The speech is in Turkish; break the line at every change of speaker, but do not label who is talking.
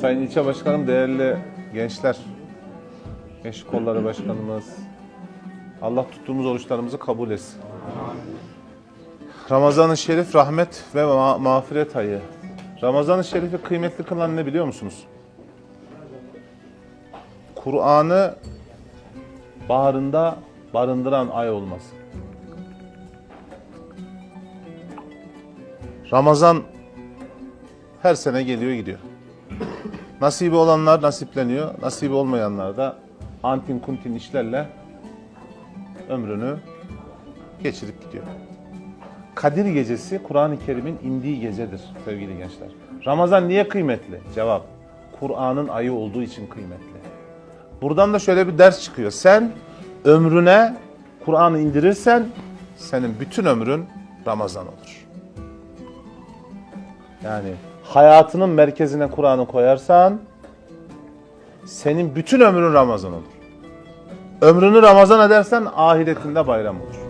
Sayın İlçe Başkanım, değerli gençler, Genç Kolları Başkanımız, Allah tuttuğumuz oruçlarımızı kabul etsin. Ramazan-ı Şerif rahmet ve ma- mağfiret ayı. Ramazan-ı Şerif'i kıymetli kılan ne biliyor musunuz? Kur'an'ı baharında barındıran ay olması. Ramazan her sene geliyor gidiyor. Nasibi olanlar nasipleniyor, nasibi olmayanlar da antin kuntin işlerle ömrünü geçirip gidiyor. Kadir gecesi Kur'an-ı Kerim'in indiği gecedir sevgili gençler. Ramazan niye kıymetli? Cevap, Kur'an'ın ayı olduğu için kıymetli. Buradan da şöyle bir ders çıkıyor. Sen ömrüne Kur'an'ı indirirsen senin bütün ömrün Ramazan olur. Yani hayatının merkezine Kur'an'ı koyarsan senin bütün ömrün Ramazan olur. Ömrünü Ramazan edersen ahiretinde bayram olur.